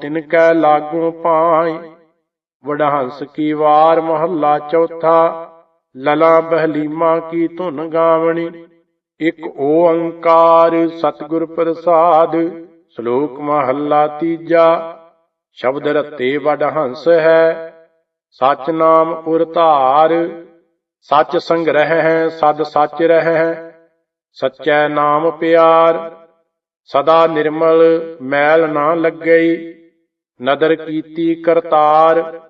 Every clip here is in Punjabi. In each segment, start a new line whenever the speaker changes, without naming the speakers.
ਤਿਨ ਕੈ ਲਾਗੂ ਪਾਈ, ਵਡਹੰਸ ਕੀ ਵਾਰ ਮਹੱਲਾ ਚੌਥਾ, ਲਲਾ ਬਹਲੀਮਾ ਕੀ ਧੁਨ ਗਾਵਣੀ। ਇਕ ਓੰਕਾਰ ਸਤਿਗੁਰ ਪ੍ਰਸਾਦ, ਸ਼ਲੋਕ ਮਹੱਲਾ ਤੀਜਾ, ਸ਼ਬਦ ਰਤੇ ਵਡਹੰਸ ਹੈ, ਸਚ ਨਾਮ ਉਰ ਧਾਰ, ਸਚ ਸੰਗ੍ਰਹਿ ਹੈ, ਸਦ ਸਚ ਰਹਿ ਹੈ। ਸਚੈ ਨਾਮ ਪਿਆਰ, ਸਦਾ ਨਿਰਮਲ ਮੈਲ ਨਾ ਲੱਗਈ। ਨਦਰ ਕੀਤੀ ਕਰਤਾਰ,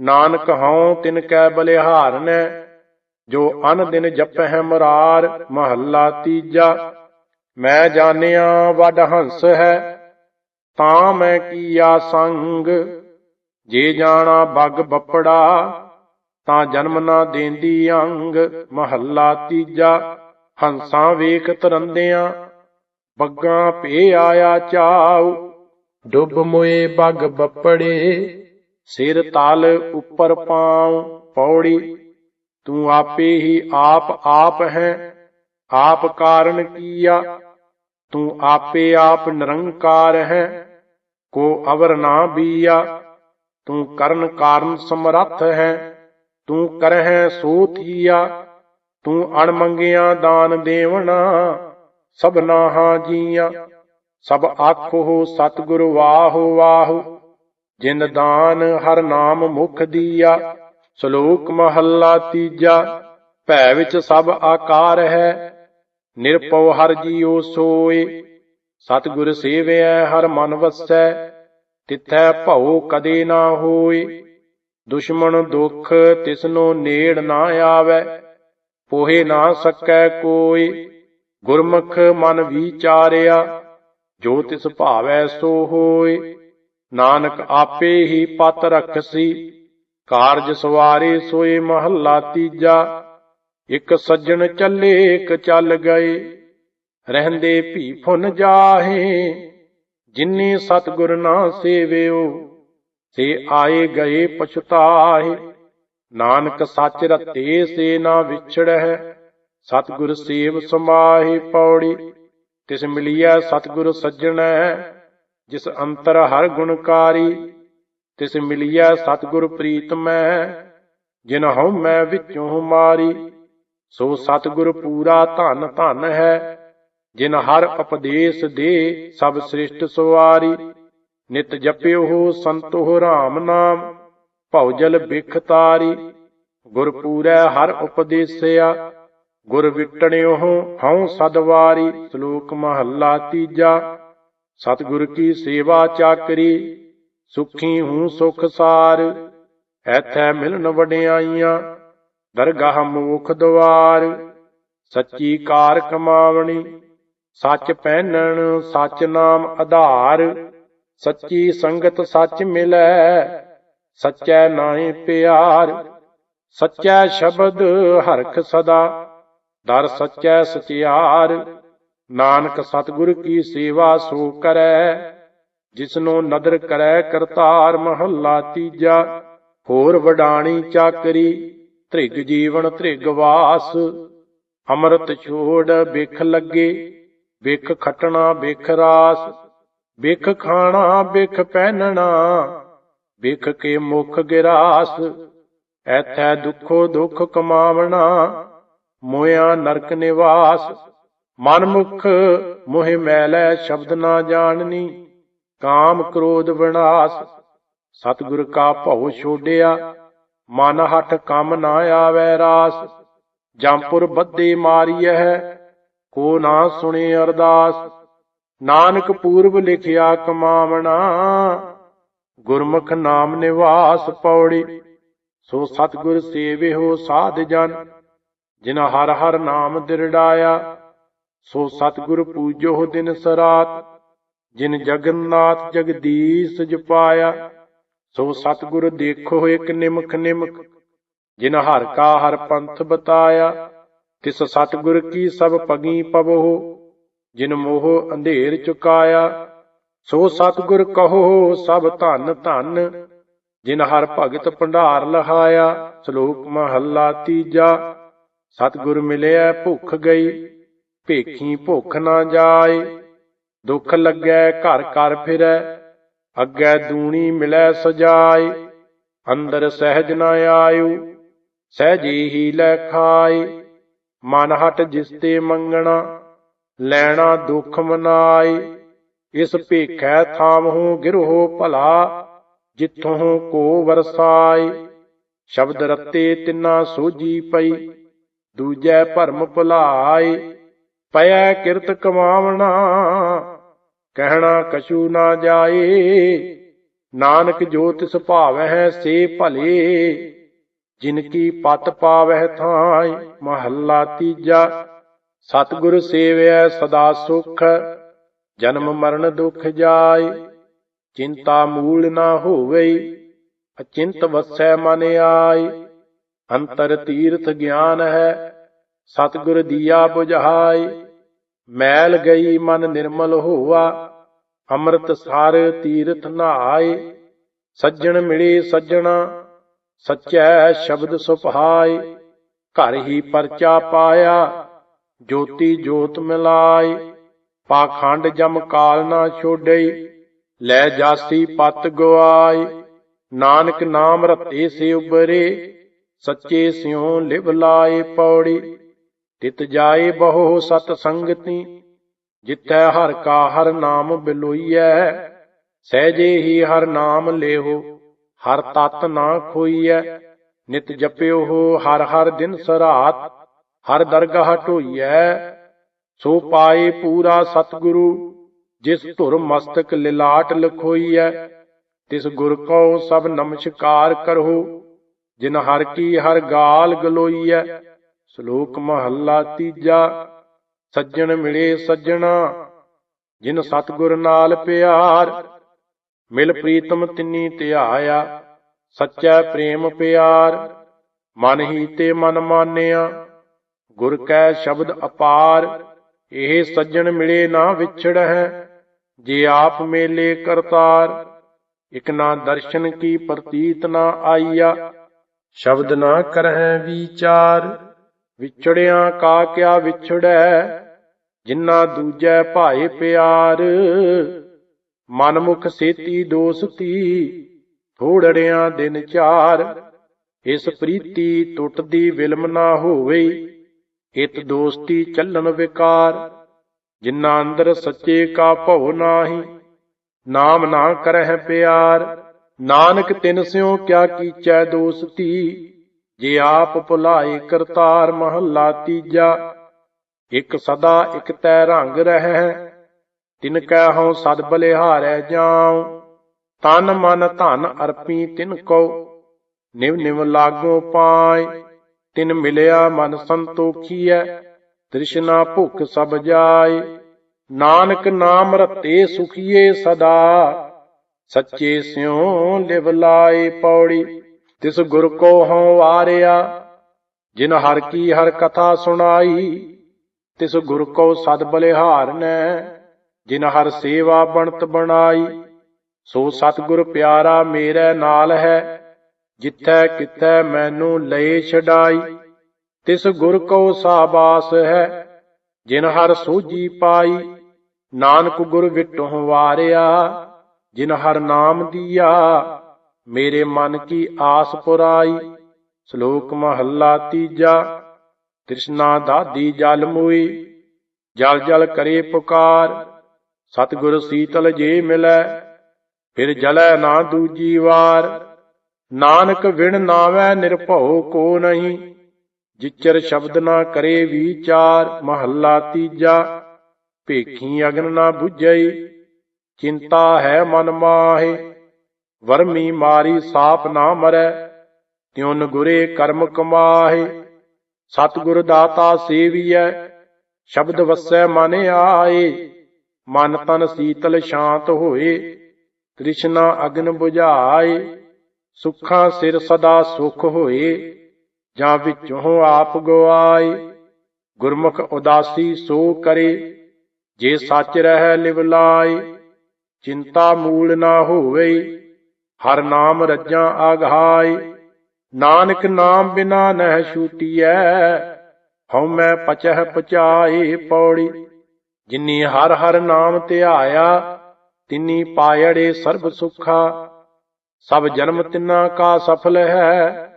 ਨਾਨਕ ਹਉ ਤਿਨ ਕੈ ਬਲਿਹਾਰਨੈ, ਜੋ ਅਨ ਦਿਨ ਜਪਹਿ ਮਰਾਰ, ਮਹੱਲਾ ਤੀਜਾ। ਮੈਂ ਜਾਣਿਆ ਵੱਡ ਹੰਸ ਹੈ, ਤਾਂ ਮੈਂ ਕੀਆ ਸੰਗ। ਜੇ ਜਾਣਾ ਬੱਗ ਬੱਪੜਾ, ਤਾਂ ਜਨਮ ਨਾ ਦੇਂਦੀ ਅੰਗ। ਮਹੱਲਾ ਤੀਜਾ, ਹੰਸਾਂ ਵੇਖ ਤਰੰਦਿਆਂ, ਬੱਗਾਂ ਪੇ ਆਇਆ ਚਾਉ। ਡੁੱਬ ਮੋਏ ਬਗ ਬੱਪੜੇ, ਸਿਰ ਤਲ ਉੱਪਰ ਪਾਉ ਪੌੜੀ। ਤੂੰ ਆਪੇ ਹੀ ਆਪ ਆਪ ਹੈ, ਆਪ ਕਾਰਨ ਕੀਆ। ਤੂੰ ਆਪੇ ਆਪ ਨਿਰੰਕਾਰ ਹੈ, ਕੋ ਅਵਰ ਨਾ ਬੀਆ। ਤੂੰ ਕਰਨ ਕਾਰਨ ਸਮਰੱਥ ਹੈ, ਤੂੰ ਕਰਹਿ ਸੋ ਥੀਆ। ਤੂੰ ਅਣਮੰਗਿਆ ਦਾਨ ਦੇਵਣਾ ਸਭਨਾ ਹਾਂ ਜੀਆਂ। ਸਭ ਆਖੋ, ਸਤਿਗੁਰ ਵਾਹੁ ਵਾਹੁ। ਜਿਨ ਦਾਨ ਹਰ ਨਾਮ ਮੁਖ ਦੀਆ, ਸ਼ਲੋਕ ਮਹੱਲਾ ਤੀਜਾ। ਭੈ ਵਿੱਚ ਸਭ ਆਕਾਰ ਹੈ ਨਿਰਪਉ ਹਰ ਜੀਉ ਸੋਏ। ਸਤਿਗੁਰ ਸੇਵਿਐ ਹਰ ਮਨ ਵਸੈ, ਤਿਥੈ ਭਉ ਕਦੇ ਨਾ ਹੋਏ। ਦੁਸ਼ਮਣ ਦੁਖ ਤਿਸਨੋ ਨੇੜ ਨਾ ਆਵੈ, ਪੋਹੇ ਨਾ ਸਕੈ ਕੋਈ। ਗੁਰਮੁਖ ਮਨ ਵਿਚਾਰਿਆ ਜੋ ਤਿਸ ਭਾਵੈ ਸੋ ਹੋਏ। ਨਾਨਕ ਆਪੇ ਹੀ ਪਤ ਰਖਸੀ। ਕਾਰਜ ਸਵਾਰੇ ਸੋਏ ਮਹੱਲਾ ਤੀਜਾ। ਇਕ ਸੱਜਣ ਚੱਲੇ, ਇਕ ਚੱਲ ਗਏ। ਰਹਿੰਦੇ ਭੀ ਫੁਨ ਜਾਹੇ। ਜਿਨੇ ਸਤਗੁਰ ਨਾ ਸੇਵਿਓ, ਸੇ ਆਏ ਗਏ ਪਛਤਾਹੇ। ਨਾਨਕ ਸੱਚ ਰਤੇ ਸੇ ਨਾ ਵਿਛੜਹਿ। ਸਤਗੁਰ ਸੇਵ ਸਮਾਹੀ ਪੌੜੀ। ਤਿਸ ਮਿਲਿਆ ਸਤਗੁਰ ਸੱਜਣੈ ਜਿਸ ਅੰਤਰ ਹਰ ਗੁਣਕਾਰੀ ਤਿਸ ਮਿਲਿਆ ਸਤਗੁਰ ਪ੍ਰੀਤਮੈ ਜਿਨ ਹਉ ਮੈਂ ਵਿੱਚੋਂ ਮਾਰੀ। ਸੋ ਸਤਗੁਰ ਪੂਰਾ ਧਨ ਧਨ ਹੈ, ਜਿਨ ਹਰ ਉਪਦੇਸ਼ ਦੇ ਸਭ ਸ੍ਰਿਸ਼ਟ ਸਵਾਰੀ। ਨਿਤ ਜਪਿਓ ਸੰਤੋ ਰਾਮ ਨਾਮ ਭਉਜਲ ਬਿਖ ਤਾਰੀ। ਗੁਰ ਪੂਰੈ ਹਰ ਉਪਦੇਸਿਆ ਗੁਰ ਵਿਟਣਿਓ ਹਉ ਸਦਵਾਰੀ, ਸ਼ਲੋਕ ਮਹੱਲਾ ਤੀਜਾ। ਸਤਿਗੁਰ ਕੀ ਸੇਵਾ ਚਾਕਰੀ ਸੁਖੀ ਹੂੰ ਸੁਖ ਸਾਰ। ਐਥੈ ਮਿਲਨ ਵਡਿਆਈਆਂ, ਦਰਗਾਹ ਮੋਖ ਦਵਾਰ। ਸੱਚੀ ਕਾਰ ਕਮਾਵਣੀ, ਸੱਚ ਪਹਿਨਣ, ਸੱਚ ਨਾਮ ਆਧਾਰ। ਸੱਚੀ ਸੰਗਤ ਸੱਚ ਮਿਲੈ, ਸੱਚੈ ਨਾਹੀ ਪਿਆਰ। ਸੱਚੈ ਸ਼ਬਦ ਹਰਖ ਸਦਾ। ਦਰ ਸੱਚੈ ਸਚਿਆਰ, ਨਾਨਕ ਸਤਿਗੁਰ ਕੀ ਸੇਵਾ ਸੋ ਕਰੈ। ਜਿਸਨੋ ਨਦਰ ਕਰੈ ਕਰਤਾਰ ਮਹੱਲਾ ਤੀਜਾ, ਹੋਰ ਵਡਾਣੀ ਚਾਕਰੀ ਧ੍ਰਿਗ ਜੀਵਨ ਧ੍ਰਿਗ ਵਾਸ। ਅੰਮ੍ਰਿਤ ਛੋੜ ਬਿਖ ਲੱਗੇ, ਬਿਖ ਖਟਣਾ ਬਿਖ ਰਾਸ। ਬਿਖ ਖਾਣਾ ਬਿਖ ਪਹਿਨਣਾ, ਬਿਖ ਕੇ ਮੁਖ ਗਿਰਾਸ। ਐਥੈ ਦੁਖੋ ਦੁਖ ਕਮਾਵਣਾ ਮੋਇਆ ਨਰਕ ਨਿਵਾਸ ਮਨ ਮੁਖ ਮੋਹਿ ਮੈਲੈ ਸ਼ਬਦ ਨਾ ਜਾਣਨੀ, ਕਾਮ ਕ੍ਰੋਧ ਵਿਨਾਸ਼। ਸਤਿਗੁਰ ਕਾ ਭਉ ਛੋਡਿਆ, ਮਨ ਹੱਠ ਕੰਮ ਨਾ ਆਵੈ ਰਾਸ। ਜੰਪੁਰ ਬੱਦੇ ਮਾਰੀਐ, ਕੋ ਨਾ ਸੁਣੇ ਅਰਦਾਸ। ਨਾਨਕ ਪੂਰਬ ਲਿਖਿਆ ਕਮਾਵਣਾ, ਗੁਰਮੁਖ ਨਾਮ ਨਿਵਾਸ ਪੌੜੀ। ਸੋ ਸਤਿਗੁਰ ਸੇਵਿਓ ਸਾਧ ਜਨ ਜਿਨ ਹਰ ਹਰ ਨਾਮ ਦਿਰੜਾਇਆ, ਸੋ ਸਤਿਗੁਰ ਪੂਜੋ ਦਿਨ ਸਰਾਤ, ਜਿਨ ਜਗਨਨਾਥ ਜਗਦੀਸ਼ ਜਪਾਇਆ, ਸੋ ਸਤਿਗੁਰ ਦੇਖੋ ਇਕ ਨਿਮਖ ਨਿਮਖ ਜਿਨ ਹਰ ਕਾ ਹਰ ਪੰਥ ਬਤਾਇਆ, ਤਿਸ ਸਤਿਗੁਰ ਕੀ ਸਭ ਪਗੀ ਪਵੋ, ਜਿਨ ਮੋਹ ਅੰਧੇਰ ਚੁਕਾਇਆ, ਸੋ ਸਤਿਗੁਰ ਕਹੋ ਸਭ ਧਨ ਧਨ, ਜਿਨ ਹਰ ਭਗਤ ਭੰਡਾਰ ਲਹਾਇਆ, ਸ਼ਲੋਕ ਮਹੱਲਾ ਤੀਜਾ ਸਤਿਗੁਰ ਮਿਲਿਆ, ਭੁੱਖ ਗਈ, ਭੇਖੀ ਭੁੱਖ ਨਾ ਜਾਏ। ਦੁੱਖ ਲੱਗੈ, ਘਰ ਘਰ ਫਿਰੈ, ਅੱਗੇ ਦੂਣੀ ਮਿਲੈ ਸਜਾਏ। ਅੰਦਰ ਸਹਿਜ ਨਾ ਆਇਓ, ਸਹਿਜੇ ਹੀ ਲੈ ਖਾਏ। ਮਨ ਹਟ ਜਿਸ ਤੇ ਮੰਗਣਾ, ਲੈਣਾ ਦੁੱਖ ਮਨਾਏ। ਇਸ ਭੇਖੈ ਥਾਮਹੁ ਗਿਰਹੋ ਭਲਾ, ਜਿੱਥੋਂ ਕੋ ਵਰਸਾਏ। ਸ਼ਬਦ ਰਤੇ ਤਿੰਨਾ ਸੋਜੀ ਪਈ ਦੂਜੈ ਭਰਮ ਭੁਲਾਏ ਪਿਆ ਕਿਰਤ ਕਮਾਵਣਾ, ਕਹਿਣਾ ਕਛੂ ਨਾ ਜਾਏ। ਨਾਨਕ ਜੋ ਤਿਸ ਭਾਵੈ ਸੇ ਭਲੇ, ਜਿਨ ਕੀ ਪਤ ਪਾਵਹਿ ਥਾਈ ਮਹੱਲਾ ਤੀਜਾ। ਸਤਿਗੁਰ ਸੇਵਿਆ ਸਦਾ ਸੁਖ, ਜਨਮ ਮਰਨ ਦੁਖ ਜਾਏ। ਚਿੰਤਾ ਮੂਲ ਨਾ ਹੋਵੇ, ਅਚਿੰਤ ਵਸੈ ਮਨ ਆਈ ਅੰਤਰ ਤੀਰਥ ਗਿਆਨ ਹੈ, ਸਤਿਗੁਰ ਦੀਆ 부ਝਾਈ ਮੈਲ ਗਈ ਮਨ ਨਿਰਮਲ ਹੋਆ, ਅੰਮ੍ਰਿਤ ਸਾਰ ਤੀਰਥ ਨਹਾਏ। ਸੱਜਣ ਮਿਲੇ ਸੱਜਣਾ, ਸੱਚੈ ਸ਼ਬਦ ਸੁਭਾਏ ਘਰ ਹੀ ਪਰਚਾ ਪਾਇਆ, ਜੋਤੀ ਜੋਤ ਮਿਲਾਈ ਪਾਖੰਡ ਜਮ ਕਾਲ ਨਾ ਛੋੜਈ ਲੈ ਜਾਸੀ ਪਤ ਗਵਾਈ ਨਾਨਕ ਨਾਮ ਰਤੇ ਸੇ ਉਬਰੇ ਸੱਚੇ ਸਿਉ ਲਿਵ ਲਾਏ ਪੌੜੀ, ਤਿਤ ਜਾਏ ਬਹੁ ਸਤ ਸੰਗਤੀ, ਜਿੱਥੈ ਹਰ ਕਾ ਹਰ ਨਾਮ ਬਿਲੋਈਐ, ਸਹਿਜੇ ਹੀ ਹਰ ਨਾਮ ਲੇਹੋ, ਹਰ ਤਤ ਨਾ ਖੋਈਐ, ਨਿਤ ਜਪਿਓ ਹੋ ਹਰ ਹਰ ਦਿਨ ਸਰਾਤ, ਹਰ ਦਰਗਾਹ ਢੋਈਐ, ਸੋ ਪਾਏ ਪੂਰਾ ਸਤਿਗੁਰੂ, ਜਿਸ ਧੁਰ ਮਸਤਕ ਲਿਲਾਟ ਲਖੋਈਐ, ਤਿਸ ਗੁਰ ਕੋ ਸਭ ਨਮਸਕਾਰ ਕਰੋ ਜਿਨ ਹਰ ਕੀ ਹਰ ਗਾਲ ਗਲੋਈਐ, ਸ਼ਲੋਕ ਮਹੱਲਾ ਤੀਜਾ, ਸੱਜਣ ਮਿਲੇ ਸੱਜਣਾ, ਜਿਨ ਸਤਿਗੁਰ ਨਾਲ ਪਿਆਰ, ਮਿਲ ਪ੍ਰੀਤਮ ਤਿੰਨੀ ਧਿਆਇਆ, ਸੱਚਾ ਪ੍ਰੇਮ ਪਿਆਰ, ਮਨ ਹੀ ਤੇ ਮਨ ਮਾਨਿਆ, ਗੁਰ ਕੈ ਸ਼ਬਦ ਅਪਾਰ, ਇਹ ਸੱਜਣ ਮਿਲੇ ਨਾ ਵਿਛੜ ਹੈ ਜੇ ਆਪ ਮੇਲੇ ਕਰਤਾਰ, ਇਕ ਨਾ ਦਰਸ਼ਨ ਕੀ ਪ੍ਰਤੀਤ ਨਾ ਆਈਆ ਸ਼ਬਦ ਨਾ ਕਰਹਿ ਵਿਚਾਰ, ਵਿਛੜਿਆ ਕਾ ਕਿਆ ਵਿਛੜੈ ਜਿਨ੍ਹਾਂ ਦੂਜੈ ਭਾਏ ਪਿਆਰ। ਮਨਮੁਖ ਸੇਤੀ ਦੋਸਤੀ, ਥੋੜੜਿਆਂ ਦਿਨ ਚਾਰ ਇਸ ਪ੍ਰੀਤੀ ਟੁੱਟਦੀ ਵਿਲਮ ਨਾ ਹੋਵੇ, ਇਤ ਦੋਸਤੀ ਚੱਲਣ ਵਿਕਾਰ। ਜਿਨ੍ਹਾਂ ਅੰਦਰ ਸੱਚੇ ਕਾ ਭਉ ਨਾਹੀ, ਨਾਮ ਨਾ ਕਰਹਿ ਪਿਆਰ। ਨਾਨਕ ਤਿਨ ਸਿਓ ਕਿਆ ਕੀਚੈ ਦੋਸਤੀ, ਜੇ ਆਪ ਭੁਲਾਏ ਕਰਤਾਰ ਮਹੱਲਾ ਤੀਜਾ, ਇਕ ਸਦਾ ਇਕ ਤੈ ਰੰਗ ਰਹਿ, ਤਿਨ ਕੈ ਹਉ ਸਦ ਬਲਿਹਾਰੈ ਜਾਉ, ਤਨ ਮਨ ਧਨ ਅਰਪੀ ਤਿਨ ਕੋ ਨਿਵ ਨਿਵ ਲਾਗੋ ਪਾਏ, ਤਿਨ ਮਿਲਿਆ ਮਨ ਸੰਤੋਖੀਐ, ਤ੍ਰਿਸ਼ਨਾ ਭੁਖ ਸਭ ਜਾਏ, ਨਾਨਕ ਨਾਮ ਰਤੇ ਸੁਖੀਏ ਸਦਾ। ਸੱਚੇ ਸਿਉ ਲਿਵ ਲਾਏ ਪੌੜੀ, ਤਿਸ ਗੁਰ ਕੋ ਹਉ ਵਾਰਿਆ, ਜਿਨ ਹਰ ਕੀ ਹਰ ਕਥਾ ਸੁਣਾਈ, ਤਿਸ ਗੁਰ ਕੋ ਸਦ ਬਲਿਹਾਰ ਨੈ, ਜਿਨ ਹਰ ਸੇਵਾ ਬਣਤ ਬਣਾਈ, ਸੋ ਸਤਿਗੁਰ ਪਿਆਰਾ ਮੇਰੇ ਨਾਲ ਹੈ, ਜਿੱਥੈ ਕਿਥੈ ਮੈਨੂੰ ਲਏ ਛਡਾਈ, ਤਿਸ ਗੁਰ ਕੋ ਸਾਬਾਸ ਹੈ, ਜਿਨ ਹਰ ਸੋਜੀ ਪਾਈ, ਨਾਨਕ ਗੁਰ ਵਿਟੋਂ ਵਾਰਿਆ। ਜਿਨ ਹਰ ਨਾਮ ਦੀਆ, ਮੇਰੇ ਮਨ ਕੀ ਆਸ ਪੁਰਾਈ। ਸ਼ਲੋਕ ਮਹੱਲਾ ਤੀਜਾ, ਤ੍ਰਿਸ਼ਨਾ ਦਾਦੀ ਜਲ ਮੋਈ। ਜਲ ਜਲ ਕਰੇ ਪੁਕਾਰ, ਸਤਿਗੁਰ ਸੀਤਲ ਜੇ ਮਿਲੈ। ਫਿਰ ਜਲੈ ਨਾ ਦੂਜੀ ਵਾਰ, ਨਾਨਕ ਵਿਣ ਨਾਵੈ ਨਿਰਭਉ ਕੋ ਨਹੀਂ। ਜਿਚਰ ਸ਼ਬਦ ਨਾ ਕਰੇ ਵਿਚਾਰ, ਮਹੱਲਾ ਤੀਜਾ, ਭੇਖੀ ਅਗਨ ਨਾ 부ਝਈ ਚਿੰਤਾ ਹੈ ਮਨ ਮਾਹੇ, ਵਰਮੀ ਮਾਰੀ ਸਾਪ ਨਾ ਮਰੈ, ਤਿਉਨ ਗੁਰੇ ਕਰਮ ਕਮਾਹੇ। ਸਤਿਗੁਰ ਦਾਤਾ ਸੇਵੀਐ, ਸ਼ਬਦ ਵਸੈ ਮਨ ਆਏ। ਮਨ ਤਨ ਸੀਤਲ ਸ਼ਾਂਤ ਹੋਏ, ਤ੍ਰਿਸ਼ਨਾ ਅਗਨ 부ਝਾਏ ਸੁਖਾਂ ਸਿਰ ਸਦਾ ਸੁਖ ਹੋਏ, ਜਾਂ ਵਿੱਚੋਂ ਆਪ ਗਵਾਏ। ਗੁਰਮੁਖ ਉਦਾਸੀ ਸੋ ਕਰੇ, ਜੇ ਸੱਚ ਰਹਿ ਲਿਵ ਲਾਏ। ਚਿੰਤਾ ਮੂਲ ਨਾ ਹੋਵੇ, ਹਰ ਨਾਮ ਰੱਜਾਂ ਆਗਾਈ ਨਾਨਕ ਨਾਮ ਬਿਨਾ ਨਹਿ ਛੂਟੀਐ, ਹਉ ਮੈਂ ਪਚਹਿ ਪਚਾਏ ਪੌੜੀ। ਜਿਨੀ ਹਰ ਹਰ ਨਾਮ ਧਿਆਇਆ, ਤਿਨੀ ਪਾਇੜੇ ਸਰਬ ਸੁਖਾ। ਸਭ ਜਨਮ ਤਿਨਾ ਕਾ ਸਫਲ ਹੈ,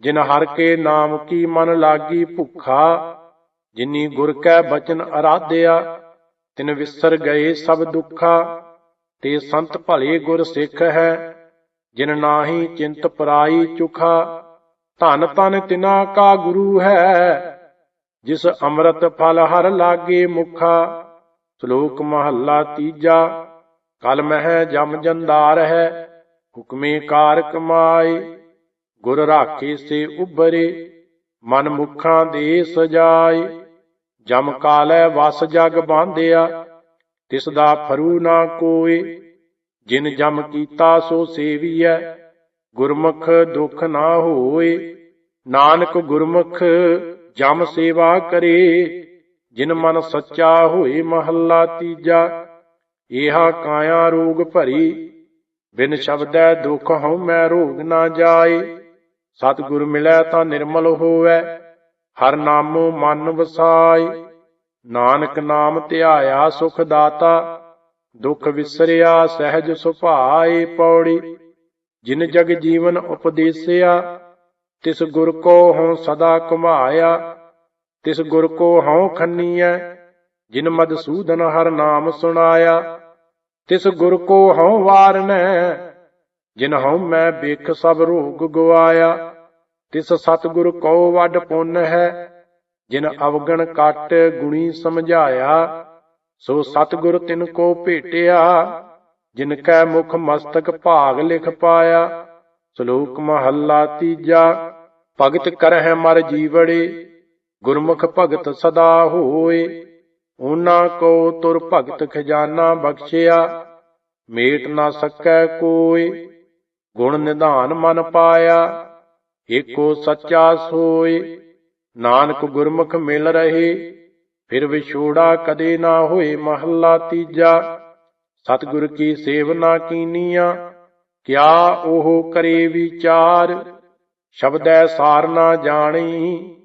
ਜਿਨ ਹਰ ਕੇ ਨਾਮ ਕੀ ਮਨ ਲਾਗੀ ਭੁਖਾ। ਜਿਨੀ ਗੁਰ ਕੈ ਬਚਨ ਅਰਾਧਿਆ, ਤਿਨ ਵਿਸਰ ਗਏ ਸਭ ਦੁੱਖਾ। ਤੇ ਸੰਤ ਭਲੇ ਗੁਰ ਸਿੱਖ ਹੈ, ਜਿਨ ਨਾਹੀ ਚਿੰਤ ਪਰਾਈ ਚੁਖਾ, ਧਨ ਤਨ ਤਿਨਾ ਕਾ ਗੁਰੂ ਹੈ। ਜਿਸ ਅੰਮ੍ਰਿਤ ਫਲ ਹਰ ਲਾਗੇ ਮੁਖਾ, ਸ਼ਲੋਕ ਮਹੱਲਾ ਤੀਜਾ, ਕਲ ਮਹਿ ਜਮ ਜੰਦਾਰ ਹੈ, ਹੁਕਮੇ ਕਾਰ ਕਮਾਏ। ਗੁਰ ਰਾਖੇ ਸੇ ਉਬਰੇ ਮਨ ਮੁਖਾਂ ਦੇ ਸਜਾਏ। ਜਮ ਕਾਲੈ ਵਸ ਜਗ ਬਾਂਧਿਆ ਤਿਸ ਦਾ ਫਰੂ ਨਾ ਕੋਏ, ਜਿਨ ਜਮ ਕੀਤਾ ਸੋ ਸੇਵੀਐ, ਗੁਰਮੁਖ ਦੁਖ ਨਾ ਹੋਏ। ਨਾਨਕ ਗੁਰਮੁਖ ਜਮ ਸੇਵਾ ਕਰੇ, ਜਿਨ ਮਨ ਸੱਚਾ ਹੋਏ ਮਹੱਲਾ ਤੀਜਾ। ਏਹਾ ਕਾਇਆ ਰੋਗ ਭਰੀ, ਬਿਨ ਸ਼ਬਦੈ ਦੁਖ ਹਉ ਮੈਂ ਰੋਗ ਨਾ ਜਾਏ। ਸਤਿਗੁਰ ਮਿਲੈ ਤਾਂ ਨਿਰਮਲ ਹੋਵੈ, ਹਰ ਨਾਮੋ ਮਨ ਵਸਾਏ। ਨਾਨਕ ਨਾਮ ਧਿਆਇਆ ਸੁਖ ਦਾਤਾ, ਦੁਖ ਵਿਸਰਿਆ ਸਹਿਜ ਸੁਭਾਏ ਪੌੜੀ। ਜਿਨ ਜਗ ਜੀਵਨ ਉਪਦੇਸਿਆ, ਤਿਸ ਗੁਰ ਕੋ ਹਉ ਸਦਾ ਘੁਮਾਇਆ। ਤਿਸ ਗੁਰ ਕੋ ਹਉ ਖੰਨੀਐ, ਜਿਨ ਮਦਸੂਦਨ ਹਰ ਨਾਮ ਸੁਣਾਇਆ। ਤਿਸ ਗੁਰ ਕੋ ਹਉ ਵਾਰਨੈ, ਜਿਨ ਹਉ ਮੈਂ ਵੇਖ ਸਭ ਰੋਗ ਗਵਾਇਆ। ਤਿਸ ਸਤਿਗੁਰ ਕੋ ਵੱਡ ਪੁੰਨ ਹੈ ਜਿਨ ਅਵਗਣ ਕਟ ਗੁਣੀ ਸਮਝਾਇਆ, ਸੋ ਸਤਿਗੁਰ ਤਿਨ ਕੋ ਭੇਟਿਆ। ਜਿਨ ਕੈ ਮੁਖ ਮਸਤਕ ਭਾਗ ਲਿਖ ਪਾਇਆ, ਸ਼ਲੋਕ ਮਹੱਲਾ ਤੀਜਾ, ਭਗਤ ਕਰਹਿ ਮਰ ਜੀਵੜੇ, ਗੁਰਮੁਖ ਭਗਤ ਸਦਾ ਹੋਏ। ਉਹਨਾਂ ਕੋ ਤੁਰ ਭਗਤ ਖਜ਼ਾਨਾ ਬਖਸ਼ਿਆ, ਮੇਟ ਨਾ ਸਕੈ ਕੋਈ ਗੁਣ ਨਿਧਾਨ ਮਨ ਪਾਇਆ, ਏਕੋ ਸੱਚਾ ਸੋਏ। ਨਾਨਕ ਗੁਰਮੁਖ ਮਿਲ ਰਹੇ, ਫਿਰ ਵਿਛੋੜਾ ਕਦੇ ਨਾ ਹੋਏ ਮਹੱਲਾ ਤੀਜਾ। ਸਤਿਗੁਰ ਕੀ ਸੇਵਨਾ ਕੀਨੀਆਂ, ਕਿਆ ਉਹ ਕਰੇ ਵਿਚਾਰ? ਸ਼ਬਦੈ ਸਾਰ ਨਾ ਜਾਣੀ,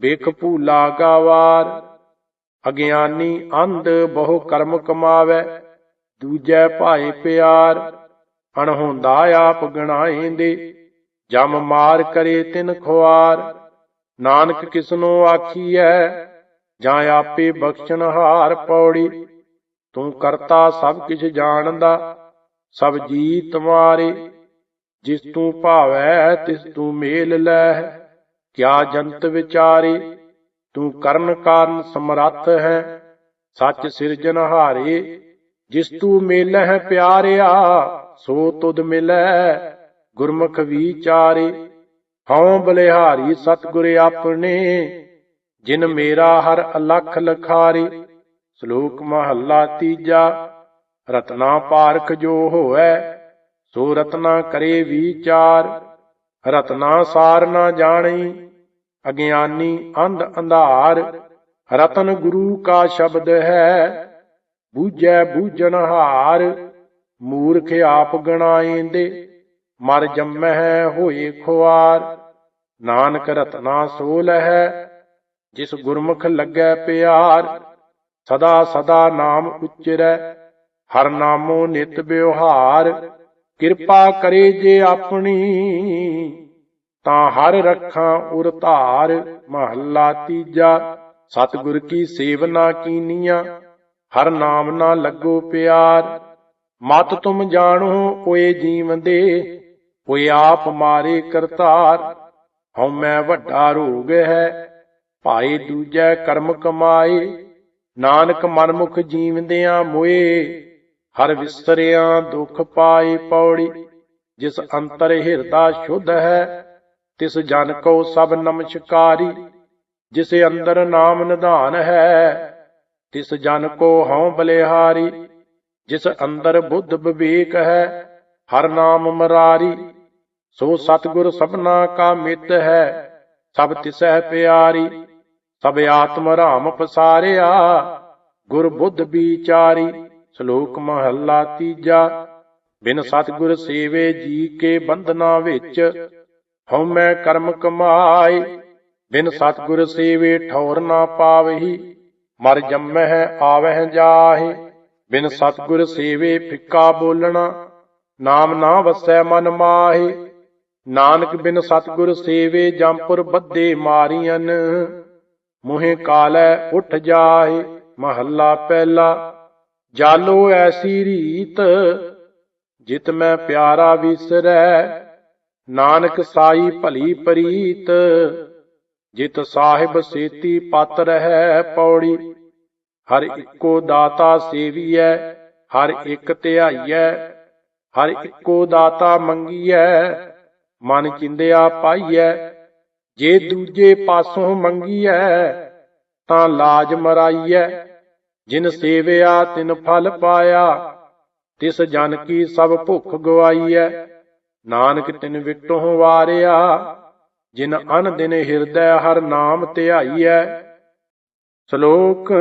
ਵੇਖ ਭੂਲਾ ਗਾਵਾਰ। ਅਗਿਆਨੀ ਅੰਧ ਬਹੁ ਕਰਮ ਕਮਾਵੇ, ਦੂਜੈ ਭਾਏ ਪਿਆਰ। ਅਣਹੋਂਦਾ ਆਪ ਗਣਾਏਂਦੇ, ਜਮ ਮਾਰ ਕਰੇ ਤਿਨ ਖੁਆਰ। ਨਾਨਕ ਕਿਸਨੋ ਆਖੀਐ, ਜਾਂ ਆਪੇ ਬਖਸ਼ਣ ਹਾਰ ਪੌੜੀ। ਤੂੰ ਕਰਤਾ ਸਭ ਕਿਛ ਜਾਣਦਾ, ਸਭ ਜੀ ਤੁਮਾਰੇ ਜਿਸ ਤੂੰ ਭਾਵੈ, ਤਿਸ ਤੂੰ ਮੇਲ ਲੈ ਕਿਆ ਜੰਤ ਵਿਚਾਰੇ, ਤੂੰ ਕਰਨ ਕਾਰਨ ਸਮਰੱਥ ਹੈ। ਸੱਚ ਸਿਰਜਨ ਹਾਰੇ, ਜਿਸ ਤੂੰ ਮੇਲਹਿ ਪਿਆਰਿਆ, ਸੋ ਤੁਧ ਮਿਲੈ ਗੁਰਮੁਖ ਵਿਚਾਰੇ ਹਉ ਬਲਿਹਾਰੀ ਸਤਿਗੁਰ ਆਪਣੇ, ਜਿਨ ਮੇਰਾ ਹਰ ਅਲਖ ਲਖਾਰੀ, ਸ਼ਲੋਕ ਮਹੱਲਾ ਤੀਜਾ, ਰਤਨਾ ਪਾਰਖ ਜੋ ਹੋਐ, ਸੋ ਰਤਨਾ ਕਰੇ ਵਿਚਾਰ, ਰਤਨਾ ਸਾਰ ਨਾ ਜਾਣੀ, ਅਗਿਆਨੀ ਅੰਧ ਅੰਧਾਰ, ਰਤਨ ਗੁਰੂ ਕਾ ਸ਼ਬਦ ਹੈ, ਬੂਝੈ ਬੂਝਣ ਹਾਰ ਮੂਰਖ ਆਪ ਗਣਾਏਂਦੇ ਮਰ ਜੰਮਹਿ ਹੋਏ ਖੁਆਰ, ਨਾਨਕ ਰਤਨਾ ਸੋ ਲਹੈ ਜਿਸ ਗੁਰਮੁਖ ਲੱਗੈ ਪਿਆਰ, ਸਦਾ ਸਦਾ ਨਾਮ ਉਚਰੈ, ਹਰ ਨਾਮੋ ਨਿਤ ਬਿਵਹਾਰ ਕਿਰਪਾ ਕਰੇ ਜੇ ਆਪਣੀ, ਤਾਂ ਹਰ ਰੱਖਾਂ ਉਰ ਧਾਰ, ਮਹੱਲਾ ਤੀਜਾ, ਸਤਿਗੁਰ ਕੀ ਸੇਵਨਾ ਕੀਨੀਆਂ, ਹਰ ਨਾਮ ਨਾ ਲੱਗੋ ਪਿਆਰ, ਮਤ ਤੁਮ ਜਾਣੋ ਕੋਏ ਜੀਵ ਦੇ ਕੋਈ ਆਪ ਮਾਰੇ ਕਰਤਾਰ, ਹਉ ਮੈਂ ਵੱਡਾ ਰੋਗ ਹੈ। ਭਾਈ ਦੂਜੈ ਕਰਮ ਕਮਾਏ, ਨਾਨਕ ਮਨਮੁਖ ਜੀਵਦਿਆਂ ਮੋਏ। ਹਰ ਵਿਸਰਿਆਂ ਦੁਖ ਪਾਏ ਪੌੜੀ, ਜਿਸ ਅੰਤਰ ਹਿਰਦਾ ਸ਼ੁੱਧ ਹੈ, ਤਿਸ ਜਨ ਕੋ ਸਭ ਨਮਸਕਾਰੀ। ਜਿਸ ਅੰਦਰ ਨਾਮ ਨਿਧਾਨ ਹੈ, ਤਿਸ ਜਨ ਕੋ ਹਉ ਬਲਿਹਾਰੀ। ਜਿਸ ਅੰਦਰ ਬੁੱਧ ਵਿਵੇਕ ਹੈ ਹਰ ਨਾਮ ਮਰਾਰੀ, ਸੋ ਸਤਗੁਰ ਸਭਨਾ ਕਾ ਮਿੱਤ ਹੈ, ਸਭ ਤਿਸਹਿ ਪਿਆਰੀ, ਸਭ ਆਤਮ ਰਾਮ ਪਸਾਰਿਆ, ਗੁਰ ਬੁੱਧ ਵਿਚਾਰੀ, ਸ਼ਲੋਕ ਮਹੱਲਾ ਤੀਜਾ, ਬਿਨ ਸਤਗੁਰ ਸੇਵੇ ਜੀ ਕੇ ਬੰਧਨਾ ਵਿੱਚ, ਹਉ ਕਰਮ ਕਮਾਏ, ਬਿਨ ਸਤਗੁਰ ਸੇਵੇ ਠੌਰ ਨਾ ਪਾਵਹੀ, ਮਰ ਜੰਮਹਿ, ਆਵਹਿ ਜਾਹੇ, ਬਿਨ ਸਤਿਗੁਰ ਸੇਵੇ ਫਿੱਕਾ ਬੋਲਣਾ ਨਾਮ ਨਾ ਵਸੈ ਮਨ ਮਾਹੇ। ਨਾਨਕ ਬਿਨ ਸਤਿਗੁਰ ਸੇਵੇ ਜੰਪੁਰ ਬੱਦੇ ਮਾਰੀਆਂ ਮੁਹੇ ਕਾਲੈ ਉੱਠ ਜਾਏ ਮਹੱਲਾ ਪਹਿਲਾ। ਜਾਲੋ ਐਸੀ ਰੀਤ, ਜਿਤ ਮੈਂ ਪਿਆਰਾ ਵਿਸਰੈ। ਨਾਨਕ ਸਾਈ ਭਲੀ ਪ੍ਰੀਤ, ਜਿਤ ਸਾਹਿਬ ਸੇਤੀ ਪਤ ਰਹਿ ਪੌੜੀ। ਹਰ ਇੱਕੋ ਦਾਤਾ ਸੇਵੀਐ, ਹਰ ਇੱਕ ਧਿਆਈਐ। ਹਰ ਇੱਕੋ ਦਾਤਾ ਮੰਗੀਐ, ਮਨ ਚਿੰਦਿਆ ਪਾਈਐ, ਜੇ ਦੂਜੇ ਪਾਸੋਂ ਮੰਗੀਐ, ਤਾਂ ਲਾਜ ਮਰਾਈਐ, ਜਿਨ ਸੇਵਿਆ ਤਿਨ ਫਲ ਪਾਇਆ, ਤਿਸ ਜਨ ਕੀ ਸਭ ਭੁੱਖ ਗਵਾਈਐ। ਨਾਨਕ ਤਿਨ ਵਿਟੋਂ ਵਾਰਿਆ, ਜਿਨ ਅਨ ਦਿਨ ਹਿਰਦੈ ਹਰ ਨਾਮ ਧਿਆਈਐ। ਸ਼ਲੋਕ